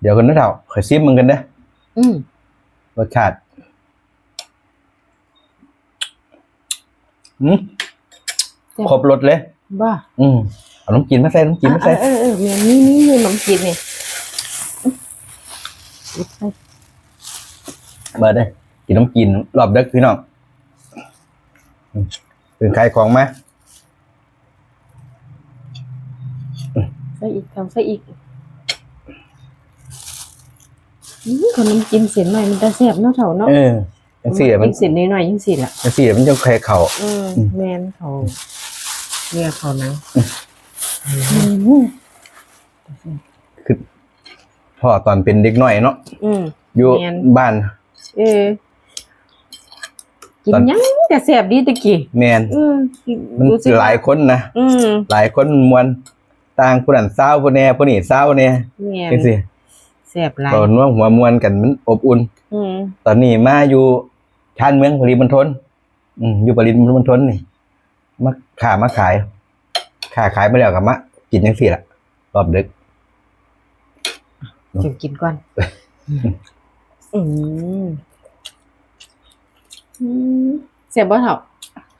เดี๋ยวกันนะเถ่าขอซิมมึงกันนะอืมรสชาติอืมครบรสเลย บ้าอืมเอาน้ำกินมาใส่น้ำกินมาใส่เออเออเออนี่นี่นี่ขนมจีนนี่เบิดเลยกินน้ำกินรอบเด็กพี่น้องอืมเป็นขายของไหมใส่อีกทำใส่อีกอืม ขนมจีนเสียนหน่อยมันจะแซ่บเนาะเถ่าเนาะเออยังสี่มันเสียนนิดหน่อยยังสิล่ะยังสี่มันจะใครเข่าอืมแมนเขาเนี่ยเขานังคือพ่อตอนเป็นเด็กน้อยเนาะอืมอยู่แม่นบ้าน เออกินตอนยังแต่แซ่บดีตะกี้แมนอืมมันรู้สึกหลายคนนะอืมหลายคนมวนต่างผู้นั้นเศร้าผู้แน่ผู้นี้เศร้าแน่แม่นจังซี่ แซ่บหลายตอนว่าหัวมวนกันมันอบอุ่น อืมตอนนี้มาอยู่ชานเมืองปริมณฑลอืมอยู่ปริมณฑลนี่มาขามาขายขาขายไปแล้วกับมะกินจังซี่ล่ะรอบดึกเก็บกินก่อน อืมอืมแซ่บบ่เถ่า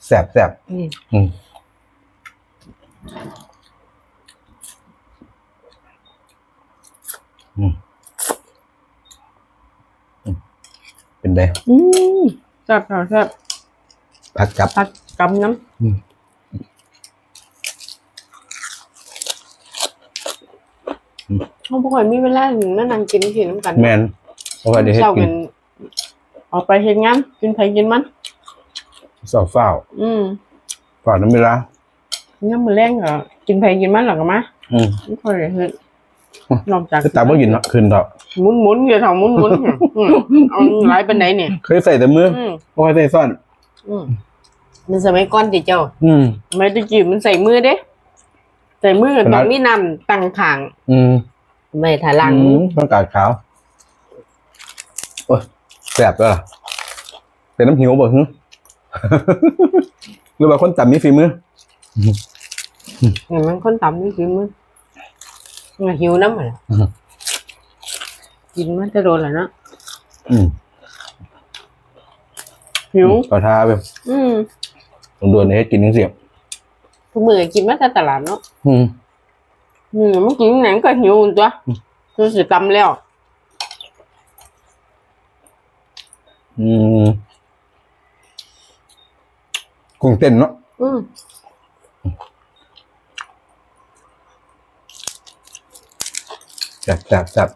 แซ่บแซ่บนี่อืม อืมอืม เป็นไงอืมแซ่บเถ่าแซ่บพักกับผักกำน้อืมำเขาบ่ค่อยมีเวลาหนึ่งมานั่งกินกินน้ำกันแมนเพราะว่าเดี๋ยวให้เช้ากิกันนออกไปเฮ็ดงานกินไผกินมัน สอบเฝ้าอืมก่อนน้ำเวลา ยามมื้อแรงก็กินไผกินมันหรอกก็มาอืม ไม่ค่อยได้เฮ็ด นอกจากคือตาบ่ยินเนาะคืนเถอะหมุนหมุนเดี๋ยวเท่าหมุนหมุนเนี่ยอืมเอาหลายปานใดเนี่ยเคยใส่แต่มืออืมบ่ค่อยใส่ซ่อน อืมมันสมัยก่อนติเจ้าอืม ไม่ตะกี้มันใส่มือเด้ ใส่มือขนาดต้องมีน้ำตั้งข้างอืมไม่ถ้าล้างอืมือมต้องกาดขาวโอ้ยแสบด้วยล่ะเป็นน้ำหิวบ่ฮึ หรือว่าคนต่ำมีฝีมือ เห็นมันคนต่ำนี่คือมือมัน หิวน้ำเหรออืมกินมันจะโดนแหละเนาะอืมหิวต่อท้าไปอืมลงดวนให้กินจังเสียบทุกมือกินมาแต่ตลาดเนาะอืมอืมมันกินไหนก็หิวตัวคือสิตำแล้ว อืมกุ้งเต้นเนาะอืม แซ่บแซ่บแซ่บ